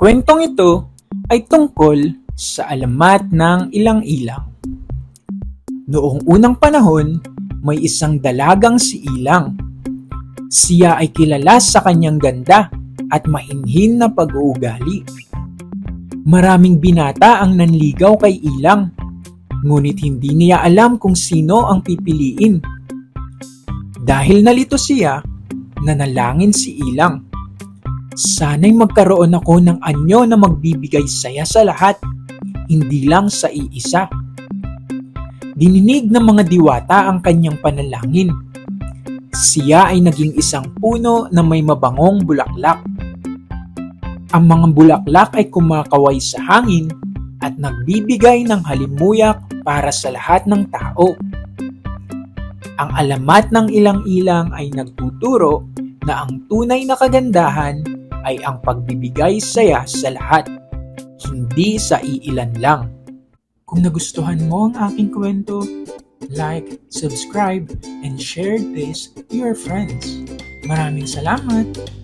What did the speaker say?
kwentong ito ay tungkol sa alamat ng ilang-ilang. Noong unang panahon, may isang dalagang si Ilang. Siya ay kilala sa kanyang ganda at mahinhin na pag-uugali. Maraming binata ang nanligaw kay Ilang, ngunit hindi niya alam kung sino ang pipiliin. Dahil nalito siya, nanalangin si Ilang. Sana'y magkaroon ako ng anyo na magbibigay saya sa lahat, hindi lang sa iisa. Dininig ng mga diwata ang kanyang panalangin. Siya ay naging isang puno na may mabangong bulaklak. Ang mga bulaklak ay kumakaway sa hangin at nagbibigay ng halimuyak para sa lahat ng tao. Ang alamat ng ilang-ilang ay nagtuturo na ang tunay na kagandahan ay ang pagbibigay saya sa lahat, hindi sa iilan lang. Kung nagustuhan mo ang aking kwento, like, subscribe, and share this to your friends. Maraming salamat!